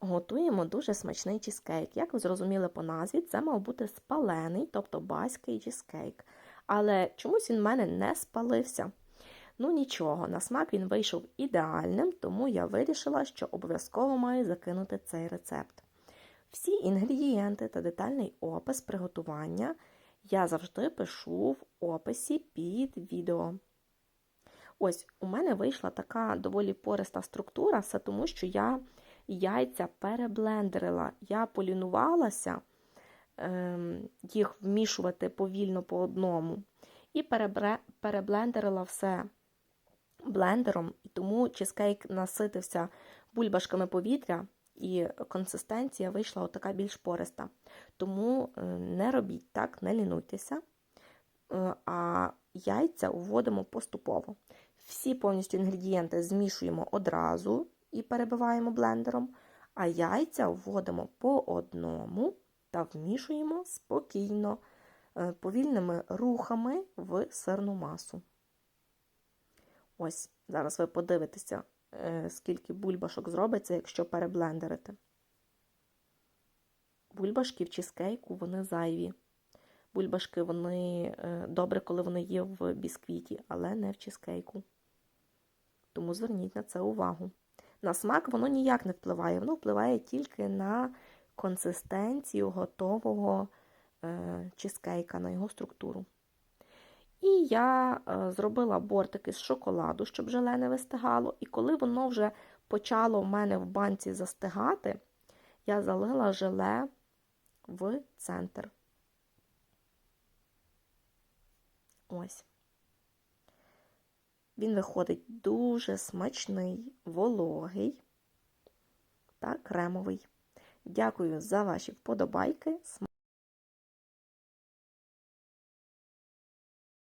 Готуємо дуже смачний чізкейк. Як ви зрозуміли по назві, це мав бути спалений, тобто баський чізкейк. Але чомусь він в мене не спалився. Ну нічого, на смак він вийшов ідеальним, тому я вирішила, що обов'язково маю закинути цей рецепт. Всі інгредієнти та детальний опис приготування я завжди пишу в описі під відео. Ось у мене вийшла така доволі пориста структура, все тому що я яйця переблендерила. Я полінувалася ем, їх вмішувати повільно по одному. І переблендерила все блендером, і тому чизкейк наситився бульбашками повітря, і консистенція вийшла отака більш пориста. Тому е, не робіть так, не лінуйтеся, Е, а яйця вводимо поступово. Всі повністю інгредієнти змішуємо одразу і перебиваємо блендером, а яйця вводимо по одному та вмішуємо спокійно, е, повільними рухами в сирну масу. Ось, зараз ви подивитеся, е, скільки бульбашок зробиться, якщо переблендерити. Бульбашки в чизкейку вони зайві. Бульбашки вони е, добре, коли вони є в бісквіті, але не в чизкейку. Тому зверніть на це увагу. На смак воно ніяк не впливає, воно впливає тільки на консистенцію готового е, чизкейка, на його структуру. І я е, зробила бортики з шоколаду, щоб желе не вистигало. І коли воно вже почало в мене в банці застигати, я залила желе в центр. Ось. Він виходить дуже смачний, вологий та кремовий. Дякую за ваші вподобайки.